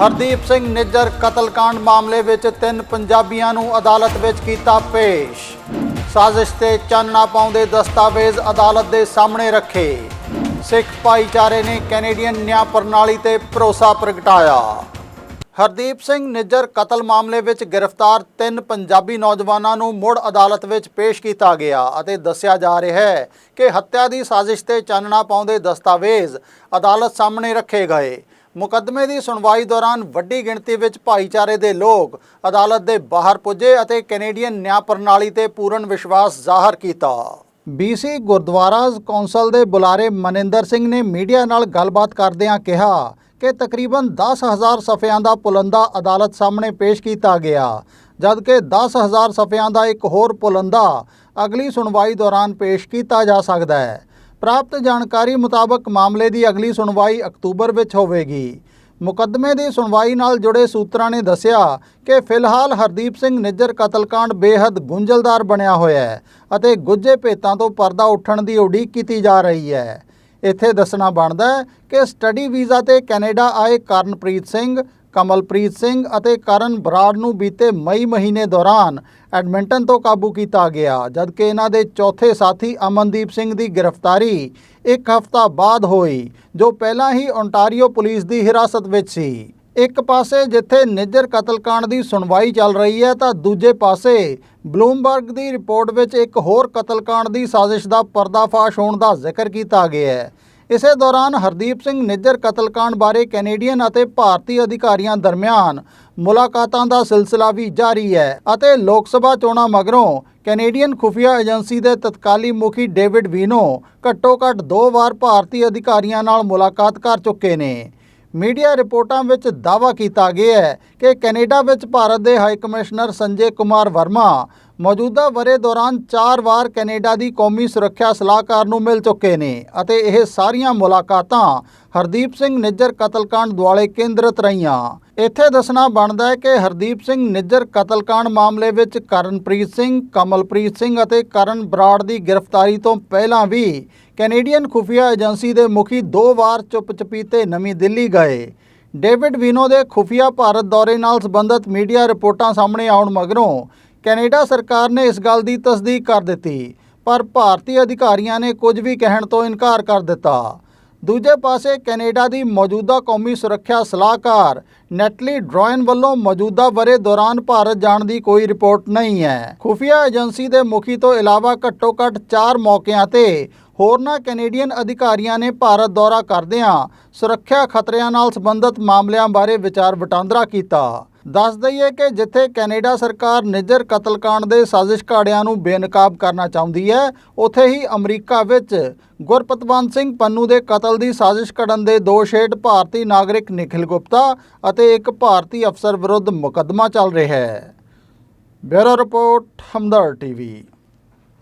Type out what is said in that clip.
ਹਰਦੀਪ ਸਿੰਘ ਨਿੱਜਰ ਕਤਲकांड ਮਾਮਲੇ ਵਿੱਚ ਤਿੰਨ ਪੰਜਾਬੀਆਂ ਨੂੰ ਅਦਾਲਤ ਵਿੱਚ ਕੀਤਾ ਪੇਸ਼। ਸਾਜ਼ਿਸ਼ ਤੇ ਚਾਨਣਾ ਪਾਉਂਦੇ ਦਸਤਾਵੇਜ਼ ਅਦਾਲਤ ਦੇ ਸਾਹਮਣੇ ਰੱਖੇ। ਸਿੱਖ ਭਾਈਚਾਰੇ ਨੇ ਕੈਨੇਡੀਅਨ ਨਿਆਂ ਪ੍ਰਣਾਲੀ ਤੇ ਭਰੋਸਾ ਪ੍ਰਗਟਾਇਆ। ਹਰਦੀਪ ਸਿੰਘ ਨਿੱਜਰ ਕਤਲ ਮਾਮਲੇ ਵਿੱਚ ਗ੍ਰਿਫਤਾਰ ਤਿੰਨ ਪੰਜਾਬੀ ਨੌਜਵਾਨਾਂ ਨੂੰ ਮੁੜ ਅਦਾਲਤ ਵਿੱਚ ਪੇਸ਼ ਕੀਤਾ ਗਿਆ ਅਤੇ ਦੱਸਿਆ ਜਾ ਰਿਹਾ ਹੈ ਕਿ ਹੱਤਿਆ ਦੀ ਸਾਜ਼ਿਸ਼ ਤੇ ਚਾਨਣਾ ਪਾਉਂਦੇ ਦਸਤਾਵੇਜ਼ ਅਦਾਲਤ ਸਾਹਮਣੇ ਰੱਖੇ ਗਏ। ਮੁਕੱਦਮੇ ਦੀ ਸੁਣਵਾਈ ਦੌਰਾਨ ਵੱਡੀ ਗਿਣਤੀ ਵਿੱਚ ਭਾਈਚਾਰੇ ਦੇ ਲੋਕ ਅਦਾਲਤ ਦੇ ਬਾਹਰ ਪੁੱਜੇ ਅਤੇ ਕੈਨੇਡੀਅਨ ਨਿਆਂ ਪ੍ਰਣਾਲੀ ਤੇ ਪੂਰਨ ਵਿਸ਼ਵਾਸ ਜ਼ਾਹਰ ਕੀਤਾ। ਬੀਸੀ ਗੁਰਦੁਆਰਾ ਕੌਂਸਲ ਦੇ ਬੁਲਾਰੇ ਮਨਿੰਦਰ ਸਿੰਘ ਨੇ ਮੀਡੀਆ ਨਾਲ ਗੱਲਬਾਤ ਕਰਦਿਆਂ ਕਿਹਾ ਕਿ ਤਕਰੀਬਨ 10000 ਸਫ਼ਿਆਂ ਦਾ ਪੁਲੰਦਾ ਅਦਾਲਤ ਸਾਹਮਣੇ ਪੇਸ਼ ਕੀਤਾ ਗਿਆ, ਜਦਕਿ 10000 ਸਫ਼ਿਆਂ ਦਾ ਇੱਕ ਹੋਰ ਪੁਲੰਦਾ ਅਗਲੀ ਸੁਣਵਾਈ ਦੌਰਾਨ ਪੇਸ਼ ਕੀਤਾ ਜਾ ਸਕਦਾ ਹੈ। ਪ੍ਰਾਪਤ ਜਾਣਕਾਰੀ ਮੁਤਾਬਕ ਮਾਮਲੇ ਦੀ ਅਗਲੀ ਸੁਣਵਾਈ ਅਕਤੂਬਰ ਵਿੱਚ ਹੋਵੇਗੀ। ਮੁਕੱਦਮੇ ਦੀ ਸੁਣਵਾਈ ਨਾਲ ਜੁੜੇ ਸੂਤਰਾਂ ਨੇ ਦੱਸਿਆ ਕਿ ਫਿਲਹਾਲ ਹਰਦੀਪ ਸਿੰਘ ਨਿੱਜਰ ਕਤਲकांड ਬੇहद ਗੁੰਝਲਦਾਰ ਬਣਿਆ ਹੋਇਆ ਹੈ ਅਤੇ ਗੁੱਝੇ ਭੇਤਾਂ ਤੋਂ ਪਰਦਾ ਉੱਠਣ ਦੀ ਉਡੀਕ ਕੀਤੀ ਜਾ ਰਹੀ ਹੈ। ਇੱਥੇ ਦੱਸਣਾ ਬਣਦਾ ਹੈ ਕਿ ਸਟੱਡੀ ਵੀਜ਼ਾ ਤੇ ਕੈਨੇਡਾ ਆਏ ਕਰਨਪ੍ਰੀਤ ਸਿੰਘ ਕਮਲਪ੍ਰੀਤ ਸਿੰਘ ਅਤੇ ਕਰਨ ਬਰਾੜ ਨੂੰ ਬੀਤੇ ਮਈ ਮਹੀਨੇ ਦੌਰਾਨ ਐਡਮਿੰਟਨ ਤੋਂ ਕਾਬੂ ਕੀਤਾ ਗਿਆ, ਜਦਕਿ ਇਹਨਾਂ ਦੇ ਚੌਥੇ ਸਾਥੀ ਅਮਨਦੀਪ ਸਿੰਘ ਦੀ ਗ੍ਰਿਫਤਾਰੀ ਇੱਕ ਹਫ਼ਤਾ ਬਾਅਦ ਹੋਈ, ਜੋ ਪਹਿਲਾਂ ਹੀ ਓਨਟਾਰੀਓ ਪੁਲਿਸ ਦੀ ਹਿਰਾਸਤ ਵਿੱਚ ਸੀ। ਇੱਕ ਪਾਸੇ ਜਿੱਥੇ ਨਿੱਜਰ ਕਤਲकांड ਦੀ ਸੁਣਵਾਈ ਚੱਲ ਰਹੀ ਹੈ, ਤਾਂ ਦੂਜੇ ਪਾਸੇ ਬਲੂਮਬਰਗ ਦੀ ਰਿਪੋਰਟ ਵਿੱਚ ਇੱਕ ਹੋਰ ਕਤਲकांड ਦੀ ਸਾਜ਼ਿਸ਼ ਦਾ ਪਰਦਾਫਾਸ਼ ਹੋਣ ਦਾ ਜ਼ਿਕਰ ਕੀਤਾ ਗਿਆ ਹੈ। ਇਸੇ ਦੌਰਾਨ ਹਰਦੀਪ ਸਿੰਘ ਨਿੱਜਰ ਕਤਲकांड ਬਾਰੇ ਕੈਨੇਡੀਅਨ ਅਤੇ ਭਾਰਤੀ ਅਧਿਕਾਰੀਆਂ ਦਰਮਿਆਨ ਮੁਲਾਕਾਤਾਂ ਦਾ ਸਿਲਸਿਲਾ ਵੀ ਜਾਰੀ ਹੈ ਅਤੇ ਲੋਕ ਸਭਾ ਚੋਣਾਂ ਮਗਰੋਂ ਕੈਨੇਡੀਅਨ ਖੁਫੀਆ ਏਜੰਸੀ ਦੇ ਤਤਕਾਲੀ ਮੁਖੀ ਡੇਵਿਡ ਵੀਨੋ ਘੱਟੋ-ਘੱਟ ਦੋ ਵਾਰ ਭਾਰਤੀ ਅਧਿਕਾਰੀਆਂ ਨਾਲ ਮੁਲਾਕਾਤ ਕਰ ਚੁੱਕੇ ਨੇ। ਮੀਡੀਆ ਰਿਪੋਰਟਾਂ ਵਿੱਚ ਦਾਅਵਾ ਕੀਤਾ ਗਿਆ ਹੈ ਕਿ ਕੈਨੇਡਾ ਵਿੱਚ ਭਾਰਤ ਦੇ ਹਾਈ ਕਮਿਸ਼ਨਰ ਸੰਜੇ ਕੁਮਾਰ ਵਰਮਾ ਮੌਜੂਦਾ ਵਰੇ ਦੌਰਾਨ 4 ਵਾਰ ਕੈਨੇਡਾ ਦੀ ਕੌਮੀ ਸੁਰੱਖਿਆ ਸਲਾਹਕਾਰ ਨੂੰ ਮਿਲ ਚੁੱਕੇ ਨੇ ਅਤੇ ਇਹ ਸਾਰੀਆਂ ਮੁਲਾਕਾਤਾਂ ਹਰਦੀਪ ਸਿੰਘ ਨਿੱਜਰ ਕਤਲकांड ਦੁਆਲੇ ਕੇਂਦਰਿਤ ਰਹੀਆਂ। ਇੱਥੇ ਦੱਸਣਾ ਬਣਦਾ ਹੈ ਕਿ ਹਰਦੀਪ ਸਿੰਘ ਨਿੱਜਰ ਕਤਲकांड ਮਾਮਲੇ ਵਿੱਚ ਕਰਨਪ੍ਰੀਤ ਸਿੰਘ, ਕਮਲਪ੍ਰੀਤ ਸਿੰਘ ਅਤੇ ਕਰਨ ਬਰਾੜ ਦੀ ਗ੍ਰਿਫਤਾਰੀ ਤੋਂ ਪਹਿਲਾਂ ਵੀ ਕੈਨੇਡੀਅਨ ਖੁਫੀਆ ਏਜੰਸੀ ਦੇ ਮੁਖੀ ਦੋ ਵਾਰ ਚੁੱਪ-ਚਪੀਤੇ ਨਵੀਂ ਦਿੱਲੀ ਗਏ। ਡੇਵਿਡ ਵੀਨੋ ਦੇ ਖੁਫੀਆ ਭਾਰਤ ਦੌਰੇ ਨਾਲ ਸੰਬੰਧਿਤ ਮੀਡੀਆ ਰਿਪੋਰਟਾਂ ਸਾਹਮਣੇ ਆਉਣ ਮਗਰੋਂ ਕੈਨੇਡਾ ਸਰਕਾਰ ਨੇ ਇਸ ਗੱਲ ਦੀ ਤਸਦੀਕ ਕਰ ਦਿੱਤੀ, ਪਰ ਭਾਰਤੀ ਅਧਿਕਾਰੀਆਂ ਨੇ ਕੁਝ ਵੀ ਕਹਿਣ ਤੋਂ ਇਨਕਾਰ ਕਰ ਦਿੱਤਾ। ਦੂਜੇ ਪਾਸੇ ਕੈਨੇਡਾ ਦੀ ਮੌਜੂਦਾ ਕੌਮੀ ਸੁਰੱਖਿਆ ਸਲਾਹਕਾਰ ਨੈਟਲੀ ਡਰੋਇਨ ਵੱਲੋਂ ਮੌਜੂਦਾ ਵਰੇ ਦੌਰਾਨ ਭਾਰਤ ਜਾਣ ਦੀ ਕੋਈ ਰਿਪੋਰਟ ਨਹੀਂ ਹੈ। ਖੁਫੀਆ ਏਜੰਸੀ ਦੇ ਮੁਖੀ ਤੋਂ ਇਲਾਵਾ ਘੱਟੋ-ਘੱਟ 4 ਮੌਕਿਆਂ ਤੇ ਹੋਰਨਾਂ ਕੈਨੇਡੀਅਨ ਅਧਿਕਾਰੀਆਂ ਨੇ ਭਾਰਤ ਦੌਰਾ ਕਰਦਿਆਂ ਸੁਰੱਖਿਆ ਖਤਰਿਆਂ ਨਾਲ ਸੰਬੰਧਿਤ ਮਾਮਲਿਆਂ ਬਾਰੇ ਵਿਚਾਰ ਵਟਾਂਦਰਾ ਕੀਤਾ। ਦੱਸ ਦਈਏ ਕਿ ਜਿੱਥੇ ਕੈਨੇਡਾ ਸਰਕਾਰ ਨਿੱਜਰ ਕਤਲकांड ਦੇ ਸਾਜ਼ਿਸ਼ ਘਾੜਿਆਂ ਨੂੰ ਬੇਨਕਾਬ ਕਰਨਾ ਚਾਹੁੰਦੀ ਹੈ, ਉੱਥੇ ਹੀ ਅਮਰੀਕਾ ਵਿੱਚ ਗੁਰਪਤਵੰਤ ਸਿੰਘ ਪੰਨੂ ਦੇ ਕਤਲ ਦੀ ਸਾਜ਼ਿਸ਼ ਘੜਨ ਦੇ ਦੋਸ਼ ਹੇਠ ਭਾਰਤੀ ਨਾਗਰਿਕ ਨਿਖਿਲ ਗੁਪਤਾ ਅਤੇ ਇੱਕ ਭਾਰਤੀ ਅਫਸਰ ਵਿਰੁੱਧ ਮੁਕੱਦਮਾ ਚੱਲ ਰਿਹਾ ਹੈ। Bureau report Hamdard TV.